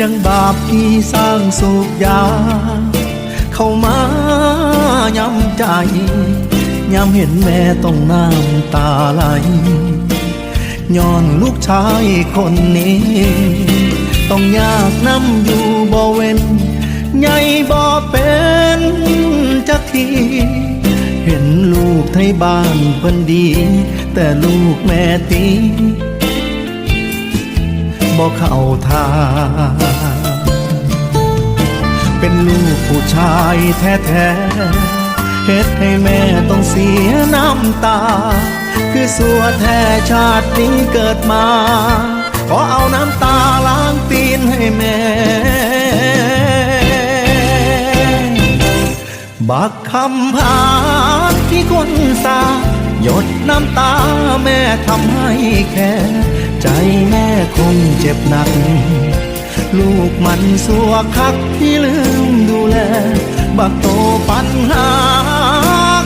ยังบาปที่สร้างสูบยา เข้ามายำใจยำเห็นแม่ต้องน้ำตาไหลย้อนลูกชายคนนี้ ต้องยากน้ำอยู่บ่เว้นใหญ่บ่เป็นจักทีเห็นลูกไทยบ้านเพิ่นดี แต่ลูกแม่ตี บ่เข้าทาง เป็นลูกผู้ชายแท้ๆเฮ็ดให้แม่ต้องเสียน้ำตา คือสัวแท้ชาตินี้เกิดมา ขอเอาน้ำตาล้างตีนให้แม่ บักคำพานที่คนสาหยดน้ำตาแม่ทำให้แค่ ใจแม่คงเจ็บหนัก ลูกมันสัวคักที่ลืมดูแล บักโตปัญหา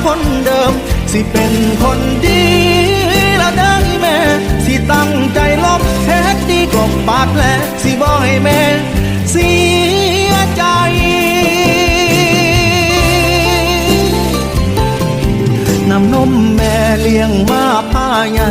คนเดิม สิเป็นคนดีละได้แม่ สิตั้งใจลบเท็ดดีกว่าบาดแผลสิบ่ให้แม่เสียใจน้ำนมแม่เลี้ยงมาผ้าใหญ่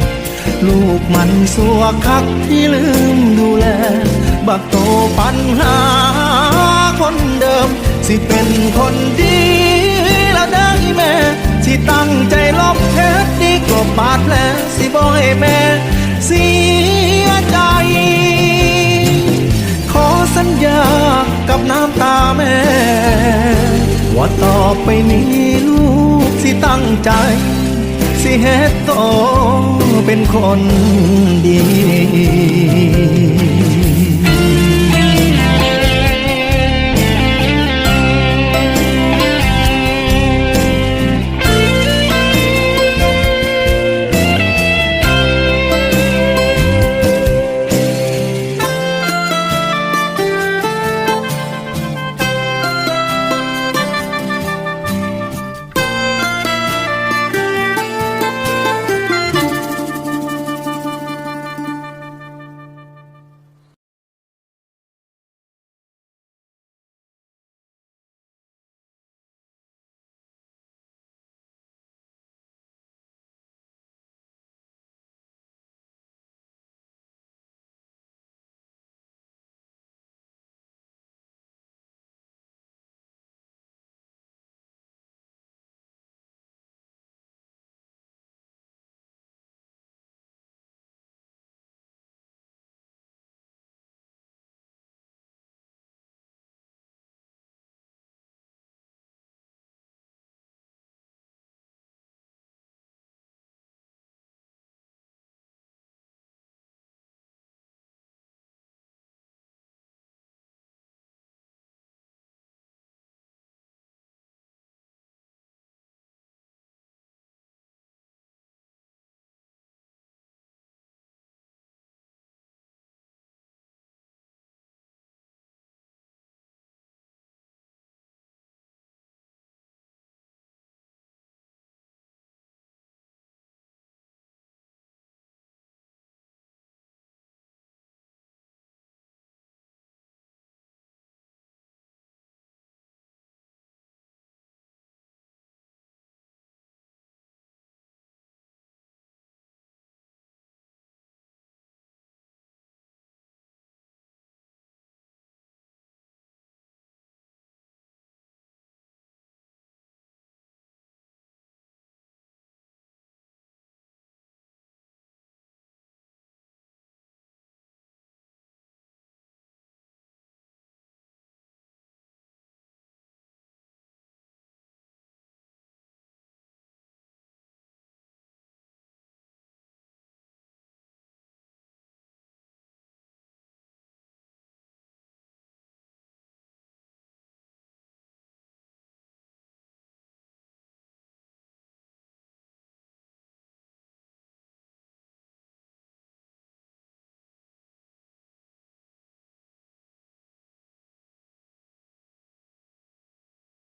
ลูกมันสัวคักที่ลืมดูแล บักโตปัญหาคนเดิม สิเป็นคนดีละได้แม่ สิตั้งใจลบเท็ดดีกว่าบาดแผลสิบ่ให้แม่เสียใจ ขอสัญญากับน้ำตาแม่ ว่าต่อไปนี้ลูกสิตั้งใจ สิเฮ็ดโต เป็นคนดี